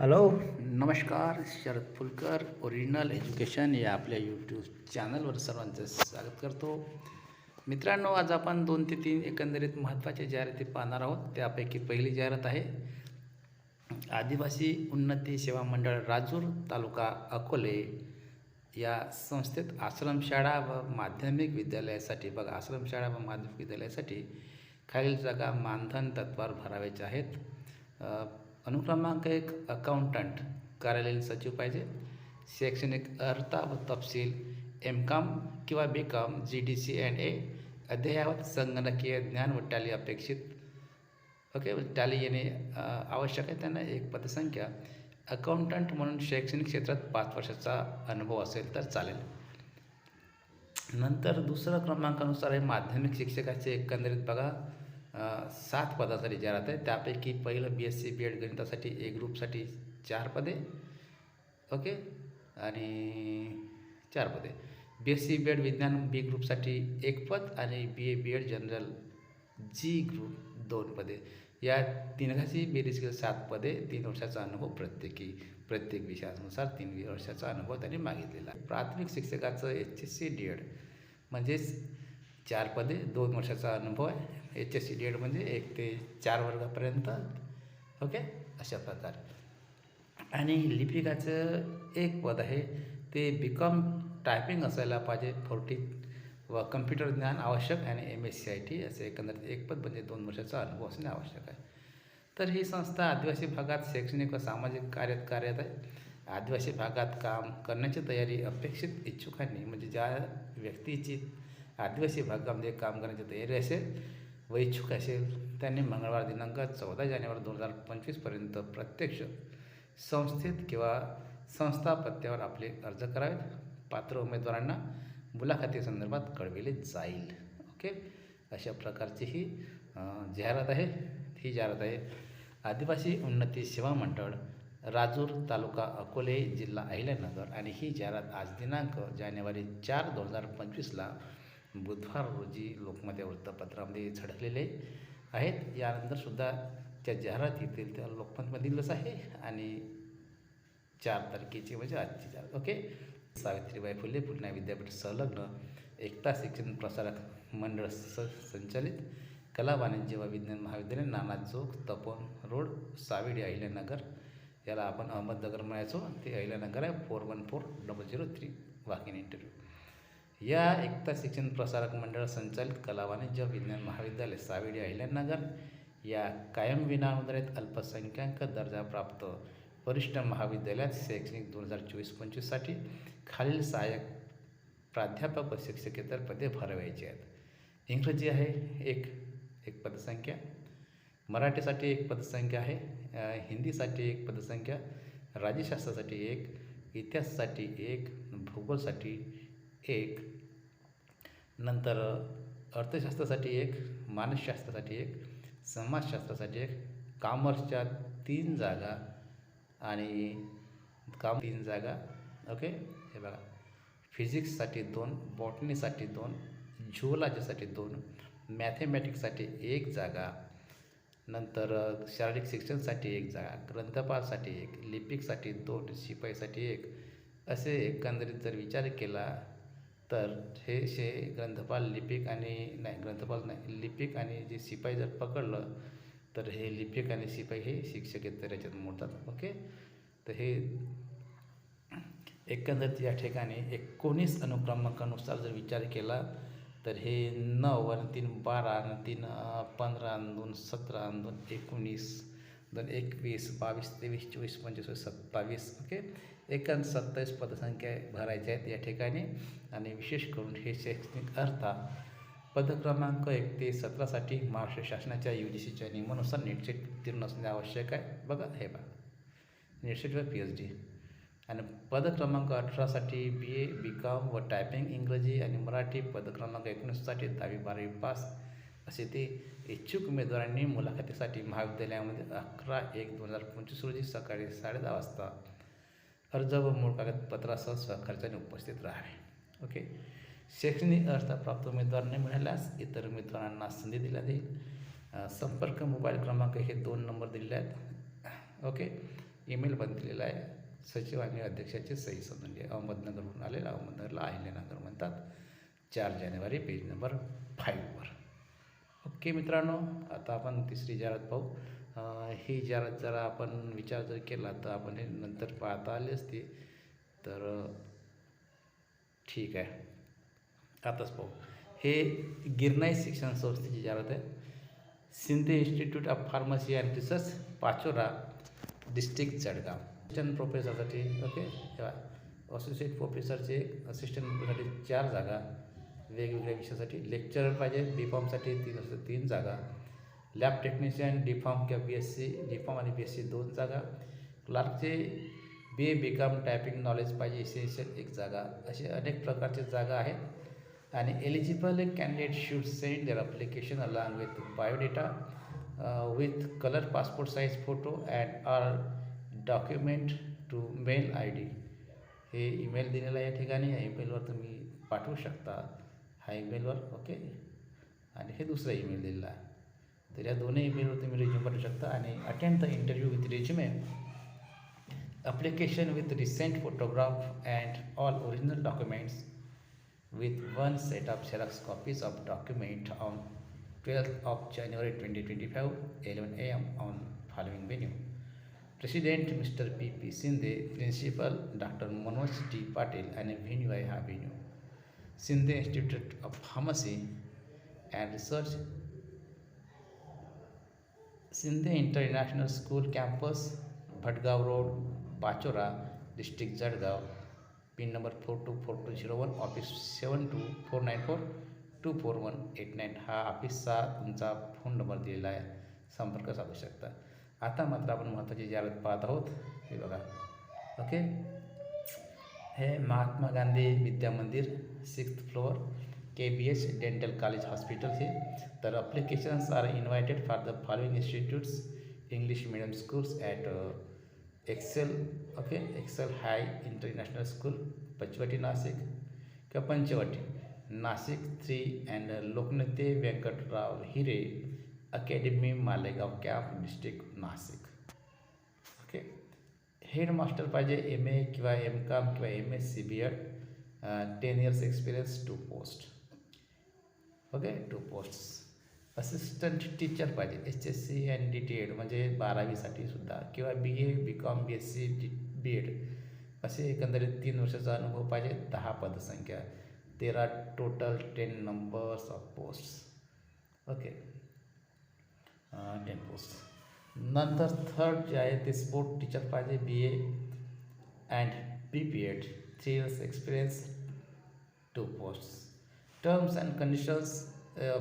Hello नमस्कार Sharad Phulkar original education या आपल्या यूट्यूब चॅनलवर सर्वांचं स्वागत करतो. मित्रांनो आज आपण दोन ते तीन एकंदरीत महत्त्वाच्या जाहिराती पाहणार आहोत त्यापैकी पहिली जाहिरात आहे आदिवासी उन्नती सेवा मंडळ राजूर तालुका अकोले या संस्थेत आश्रमशाळा व माध्यमिक विद्यालयासाठी बघा आश्रमशाळा व माध्यमिक विद्यालयासाठी खालील जागा मानधन तत्वावर भरावयाच्या आहेत. अनुक्रमांक एक अकाउंटंट कार्यालयीन सचिव पाहिजे. शैक्षणिक अर्हता व तपशील एम कॉम किंवा B com G D C and A अद्ययावत संगणकीय ज्ञान व टॅली अपेक्षित. ओके टॅली येणे आवश्यक आहे. त्यांना एक पदसंख्या. अकाउंटंट म्हणून शैक्षणिक क्षेत्रात पाच वर्षाचा अनुभव असेल तर चालेल. नंतर दुसरा क्रमांकानुसार आहे माध्यमिक शिक्षकाचे एकंदरीत बघा. सात पदासाठी जाहिरात आहे त्यापैकी पहिलं B S C B ed गणितासाठी A ग्रुपसाठी चार पदे. ओके? आणि चार पदे. B S C B ed विज्ञान बी ग्रुपसाठी एक पद आणि B A B ed general G group दोन पदे. या तिघाची बेरीज सात पदे तीन वर्षाचा अनुभव प्रत्येकी प्रत्येक विषयानुसार तीन वर्षाचा अनुभव त्यांनी मागितलेला. प्राथमिक शिक्षकाचं H S C D ed म्हणजेच चार पदे दोन वर्षाचा अनुभव आहे. H S C D ed म्हणजे एक ते चार वर्गापर्यंत. ओके अशा प्रकारे. आणि लिपिकाचं एक पद आहे ते बी कॉम टायपिंग असायला पाहिजे. फोर्टी व कम्प्युटर ज्ञान आवश्यक आणि M S C I T असे एकंदरीत एक पद म्हणजे दोन वर्षाचा अनुभव असणे आवश्यक आहे. तर ही संस्था आदिवासी भागात शैक्षणिक व सामाजिक कार्यात कार्यरत आहे. आदिवासी भागात काम करण्याची तयारी अपेक्षित इच्छुकांनी म्हणजे ज्या व्यक्तीची आदिवासी भागामध्ये काम करण्याची तयारी असेल. व इच्छुक असेल त्यांनी मंगळवार दिनांक चौदा जानेवारी दोन हजार पंचवीसपर्यंत प्रत्यक्ष संस्थेत किंवा संस्था पत्त्यावर आपले अर्ज करावेत. पात्र उमेदवारांना मुलाखतीसंदर्भात कळविले जाईल. ओके? अशा प्रकारची ही जाहिरात आहे. ही जाहिरात आहे. आदिवासी उन्नती सेवा मंडळ राजूर तालुका अकोले जिल्हा अहिल्यानगर आणि ही जाहिरात आज दिनांक जानेवारी चार दोन हजार पंचवीसला बुधवार रोजी लोकमत या वृत्तपत्रामध्ये झळकलेले आहेत. यानंतरसुद्धा त्या जाहिरात येतील त्या लोकमतमधीलच आहे आणि चार तारखेची म्हणजे आजची चार ओके? सावित्रीबाई फुले पुणे विद्यापीठ संलग्न एकता शिक्षण प्रसारक मंडळ स संचालित कला वाणिज्य व विज्ञान महाविद्यालय नाना चौक तपोन रोड सावेडी अहिल्यानगर. याला आपण अहमदनगर म्हणायचो ते अहिल्यानगर आहे. Four one four double zero three. Walk in interview या एकता शिक्षण प्रसारक मंडळ संचालित कला वाणिज्य विज्ञान महाविद्यालय सावेडी अहिल्यानगर या कायम विनाअनुदानित अल्पसंख्याक दर्जा प्राप्त वरिष्ठ महाविद्यालयात शैक्षणिक दोन हजार चोवीस पंचवीससाठी खालील सहाय्यक प्राध्यापक व शिक्षकेतर पदे भरवायची आहेत. इंग्रजी आहे एक एक पदसंख्या. मराठीसाठी एक पदसंख्या आहे हिंदीसाठी एक पदसंख्या राज्यशास्त्रासाठी एक इतिहासासाठी एक भूगोलसाठी एक नंतर अर्थशास्त्रासाठी एक मानसशास्त्रासाठी एक समाजशास्त्रासाठी एक कॉमर्सच्या तीन जागा आणि काम तीन जागा ओके? हे बघा. फिजिक्ससाठी दोन बॉटनीसाठी दोन झुओलॉजीसाठी दोन मॅथेमॅटिक्ससाठी एक जागा नंतर शारीरिक शिक्षणसाठी एक जागा ग्रंथपालसाठी एक लिपिकसाठी दोन शिपाईसाठी एक असे एकंदरीत जर विचार केला तर हे शे ग्रंथपाल लिपिक आणि नाही ग्रंथपाल नाही लिपिक आणि जे शिपाई जर पकडलं तर हे लिपिक आणि शिपाई हे शिक्षक तर याच्यात मोडतात. ओके? तर हे एकंदरीत या ठिकाणी एकोणीस अनुक्रमांकानुसार जर विचार केला तर हे नऊ आणि तीन बारा आणि तीन पंधरा आणि दोन सतरा आणि दोन एकोणीस दोन एकवीस बावीस तेवीस चोवीस पंचवीस सत्तावीस ओके? एकान सत्तावीस पदसंख्या भरायच्या आहेत या ठिकाणी. आणि विशेष करून हे शैक्षणिक अर्था पद क्रमांक एक ते सतरासाठी महाराष्ट्र शासनाच्या यू जी सीच्या नियमानुसार नेटसेट उत्तीर्ण असणे आवश्यक आहे. बघा हे बघा नेटसेट व पी एच डी आणि पद क्रमांक अठरासाठी बी ए बी कॉम व टायपिंग इंग्रजी आणि मराठी पद क्रमांक एकोणीससाठी दहावी बारावी पास. असे ते इच्छुक उमेदवारांनी मुलाखतीसाठी महाविद्यालयामध्ये अकरा एक दोन हजार पंचवीस रोजी सकाळी साडेदहा वाजता अर्ज व मूळ कागदपत्रासह सहकार्याने उपस्थित राहावे. ओके शैक्षणिक अर्हता प्राप्त उमेदवारांनी मिळाल्यास इतर उमेदवारांना संधी दिल्या जाईल. संपर्क मोबाईल क्रमांक हे दोन नंबर दिलेले आहेत. ओके ईमेल पण दिलेला आहे. सचिव आणि अध्यक्षाची सही समजून घे अहमदनगरहून आलेला अहमदनगरला अहिल्यानगर म्हणतात. चार जानेवारी पेज नंबर फाईव्हवर ओके मित्रांनो आता आपण तिसरी जाहिरात पाहू. ही जाहिरात जरा आपण विचार जर केला तर आपण हे नंतर पाहता आली असती. तर ठीक आहे. आताच पाहू. हे गिरनाई शिक्षण संस्थेची जाहिरात आहे. Sindhe institute of pharmacy and research Pachora district Jalgaon. Assistant प्रोफेसरसाठी okay associate प्रोफेसरचे असिस्टंट प्रोफेसरसाठी चार जागा. वेगवेगळ्या विषयासाठी. लेक्चरर पाहिजे बी फॉर्मसाठी तीन असं तीन जागा. लॅब टेक्निशियन डी फॉर्म किंवा B S C D pharm आणि बी एस सी दोन जागा. क्लार्कचे B A B com typing knowledge पाहिजे इसेन्शियल एक जागा. असे अनेक प्रकारचे जागा आहेत. आणि eligible candidate should send their application along with biodata with colour passport size photo and are document to mail I D हे ईमेल दिलेलं या ठिकाणी या ईमेलवर तुम्ही पाठवू शकता. हा ईमेलवर ओके? आणि हे दुसरा ईमेल दिलेला तर या दोन्ही ईमेलवर तुम्ही रिज्यूम पाठवू शकता आणि attend the interview with resume application with recent photograph and all original documents with one set of xerox copies of document on twelfth of January twenty twenty five eleven A M on following venue president mister P P Shinde principal doctor Manoj T Patil आणि venue आहे हा venue Sinde Institute of Pharmacy and Research Sindhe international school campus Bhatgaon road Bachora, district Jalgaon pin number four two four two zero one office seven two four nine four two four one eight nine हा ऑफिसचा तुमचा phone number दिलेला आहे. संपर्क साधू शकता. आता मात्र आपण महत्त्वाची जाहिरात पाहत आहोत. हे बघा. ओके हे Mahatma Gandhi Vidya Mandir sixth floor K B H dental college hospital हे। तर applications are invited for the following institutes English medium schools at excel okay excel high international school Panchavati Nashik किंवा Panchavati Nashik three and Loknete Vyankatrao Hire academy Malegaon camp district Nashik head master पाहिजे M A किंवा M com किंवा M S C B ed ten years experience two post okay two post assistant teacher पाहिजे H S C and D T ed म्हणजे बारावीसाठी सुद्धा. किंवा B A B com B S C D B ed असे तीन वर्षाचा अनुभव पाहिजे, दहा पदसंख्या. तेरा total ten numbers of post okay ten post नंतर थर्ड जे आहे ते स्पोर्ट टीचर पाहिजे B A and B P ed three years experience two post terms and conditions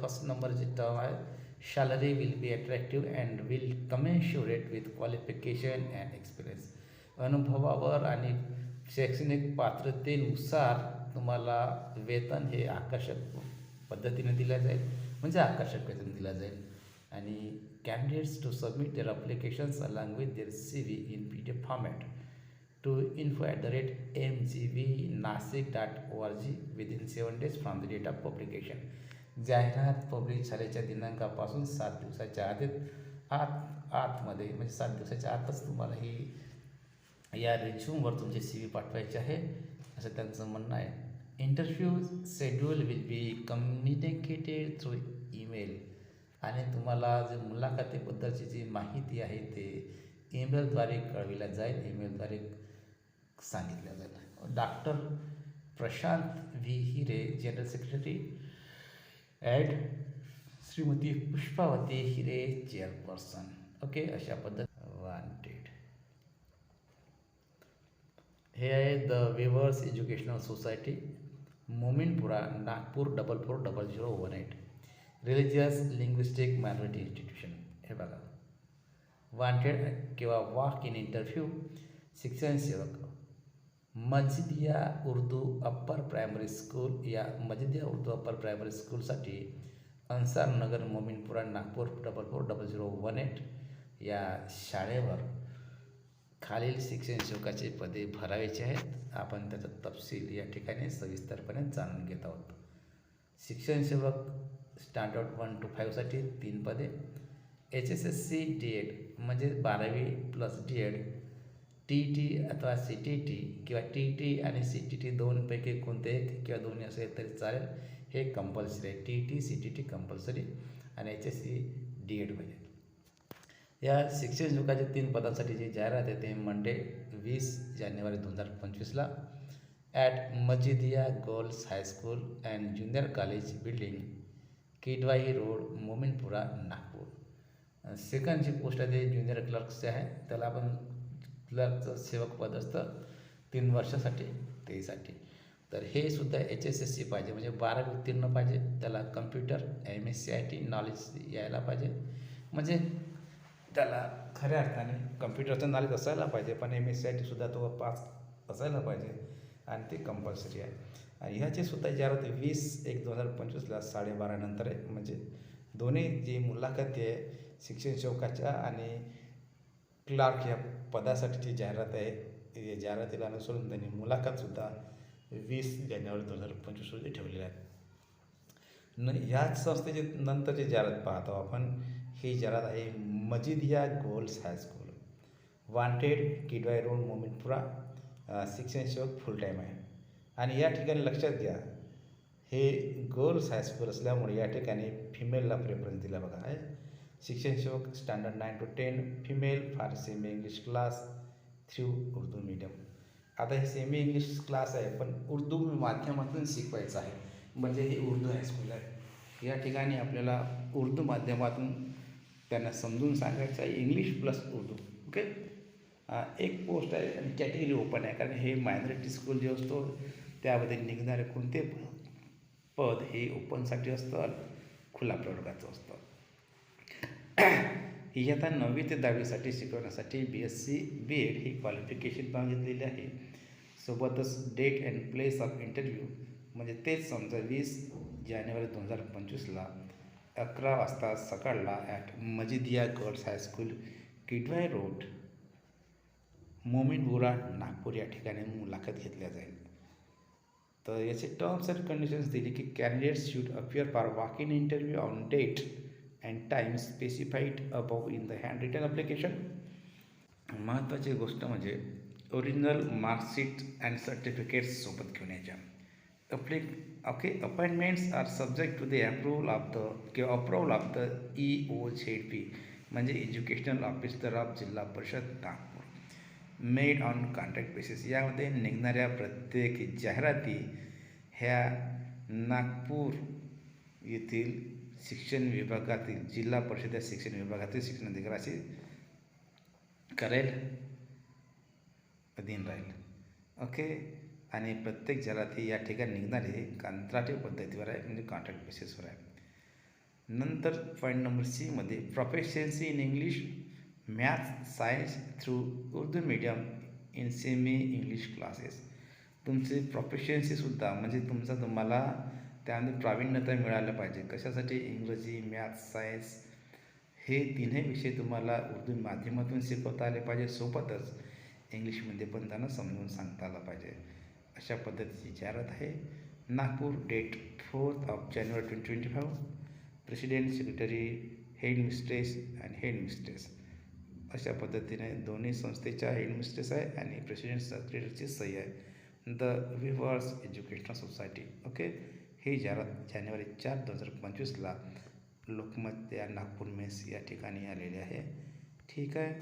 first नंबरची टर्म आहे salary will be attractive and will commensurate with qualification and experience अनुभवावर आणि शैक्षणिक पात्रतेनुसार तुम्हाला वेतन हे आकर्षक पद्धतीने दिलं जाईल म्हणजे आकर्षक वेतन दिलं जाईल. आणि candidates to submit their applications along with their C V in P D F format to info at the rate M G V Nashik dot O R G within seven days from the date of publication जाहिरात public झाल्याच्या दिनांकापासून सात दिवसाच्या आधीत आत आतमध्ये म्हणजे सात दिवसाच्या आतच तुम्हाला ही या रेझ्यूमवर तुमचे सी व्ही पाठवायचे आहे असं त्यांचं म्हणणं आहे. Interview schedule will be communicated through email आणि तुम्हाला जे मुलाखतीबद्दलची जी माहिती आहे ते ईमेलद्वारे कळविल्या जाईल. ईमेलद्वारे सांगितल्या जाईल. Doctor Prashant V. Hire general secretary ad Shrimati Pushpavati Hire chairperson. Okay अशा पद्धत वांटेड हे आहे the weavers educational society Mominpura Nagpur double four double zero one eight. Religious linguistic minority institution हे बघा. वांटेड किंवा वाक इन इंटरव्ह्यू शिक्षण सेवक. Majidia Urdu upper primary school या मजिदिया उर्दू अप्पर प्रायमरी स्कूलसाठी Ansar Nagar Mominpura Nagpur double four double zero one eight या शाळेवर खालील शिक्षण सेवकाचे पदे भरायचे आहेत. आपण त्याचा तपशील या ठिकाणी सविस्तरपणे जाणून घेत आहोत. शिक्षण सेवक स्टँडर्ड वन टू फाईव्हसाठी तीन पदे. H S S C D ed म्हणजे बारावी plus D ed. T T अथवा सी टी टी किंवा टी टी आणि सी टी टी दोनपैकी कोणते आहेत किंवा दोन्ही असेल तरी चालेल. हे कंपल्सरी आहे. T T C T T compulsory आणि H S C D ed म्हणजे. या शिक्षण शुल्काच्या तीन पदांसाठी जी जाहिरात आहे ते मंडे वीस जानेवारी दोन हजार पंचवीसला at Majidia girls high school and junior college building Kidwai road Mominpura Nagpur. सेकंडची post आहे ते ज्युनियर क्लर्कचे आहे. त्याला आपण क्लर्कचं सेवक पद असतं. तीन वर्षासाठी तेसाठी तर हे सुद्धा एच एस एस सी पाहिजे. म्हणजे बारावी उत्तीर्ण पाहिजे. त्याला computer M S C I T knowledge यायला पाहिजे. म्हणजे त्याला खऱ्या अर्थाने कम्प्युटरचं नॉलेज असायला पाहिजे. पण एम एस सी आय टीसुद्धा तो पास असायला पाहिजे. आणि ते कंपल्सरी आहे. ह्याचे सुद्धा जाहिरात वीस एक दोन हजार पंचवीसला साडेबारानंतर आहे म्हणजे दोन्ही जी मुलाखती आहे शिक्षण चौकाच्या आणि क्लार्क ह्या पदासाठीची जाहिरात आहे या जाहिरातीला अनुसरून त्यांनी मुलाखतसुद्धा वीस जानेवारी दोन हजार पंचवीस रोजी ठेवलेल्या आहेत. न ह्याच संस्थेची नंतरची जाहिरात पाहतो आपण ही जाहिरात आहे Majidia girls high school wanted Kidwai road Mominpura शिक्षण सेवक फुल टाईम आहे. आणि या ठिकाणी लक्षात घ्या हे गर्ल्स हायस्कूल असल्यामुळे या ठिकाणी फिमेलला प्रेफरन्स दिला बघा. आहे? शिक्षण सेवक standard nine to ten female for semi English class through Urdu medium आता हे सेमी इंग्लिश क्लास आहे पण उर्दू माध्यमातून शिकवायचं आहे. म्हणजे हे उर्दू हायस्कूल आहे. या ठिकाणी आपल्याला उर्दू माध्यमातून त्यांना समजून सांगायचं आहे इंग्लिश प्लस उर्दू. ओके एक पोस्ट आहे आणि कॅटेगरी ओपन आहे कारण हे मायनॉरिटी स्कूल जे असतो त्यामध्ये निघणारे कोणते पद हे ओपनसाठी असतं खुला प्रवर्गाचं असतं. इयत्ता नववी ते दहावीसाठी शिकवण्यासाठी B S C B ed ही क्वालिफिकेशन मागितलेली आहे. सोबतच date and place of interview म्हणजे तेच समजा वीस जानेवारी दोन हजार पंचवीसला अकरा वाजता सकाळला at Majidia girls high school Kidwai road Mominpura Nagpur या ठिकाणी मुलाखत घेतल्या जाईल. तर याचे टर्म्स अँड कंडिशन्स दिली की candidates should appear for walk in interview on date and time specified above in the hand written application महत्त्वाची गोष्ट म्हणजे ओरिजिनल मार्कशीट अँड सर्टिफिकेट्स सोबत घेऊन यायच्या. अप्लिक okay appointments are subject to the approval of the किंवा approval of the E O Z P म्हणजे educational officer of Zilla Parishad Nagpur made on contract basis यामध्ये निघणाऱ्या प्रत्येक जाहिराती ह्या नागपूर येथील शिक्षण विभागातील जिल्हा परिषद शिक्षण विभागातील शिक्षण अधिकाराशी करेल. अधीन राहील. ओके? आणि प्रत्येक जाहिराती या ठिकाणी निघणारी कंत्राटी पद्धतीवर आहे म्हणजे कॉन्ट्रॅक्ट बेसिसवर आहे. नंतर पॉईंट नंबर सीमध्ये proficiency in English maths science through Urdu medium in semi English classes तुमची प्रोफेशन्सीसुद्धा म्हणजे तुमचा तुम्हाला त्यामध्ये प्रावीण्यता मिळालं पाहिजे. कशासाठी? इंग्रजी मॅथ्स सायन्स हे तिन्ही विषय तुम्हाला उर्दू माध्यमातून शिकवता आले पाहिजे. सोबतच इंग्लिशमध्ये पण त्यांना समजून सांगता आलं पाहिजे. अशा पद्धतीची जाहिरात आहे. Nagpur date fourth of January twenty twenty five president secretary head mistress and head mistress अशा पद्धतीने दोन्ही संस्थेच्या हेडमिस्ट्रेस आहे आणि प्रेसिडेंट सेक्रेटरीची सही आहे. The weavers educational society okay ही जाहिरात जानेवारी चार दोन हजार पंचवीसला लोकमत या नागपूर मेस या ठिकाणी आलेली आहे. ठीक आहे?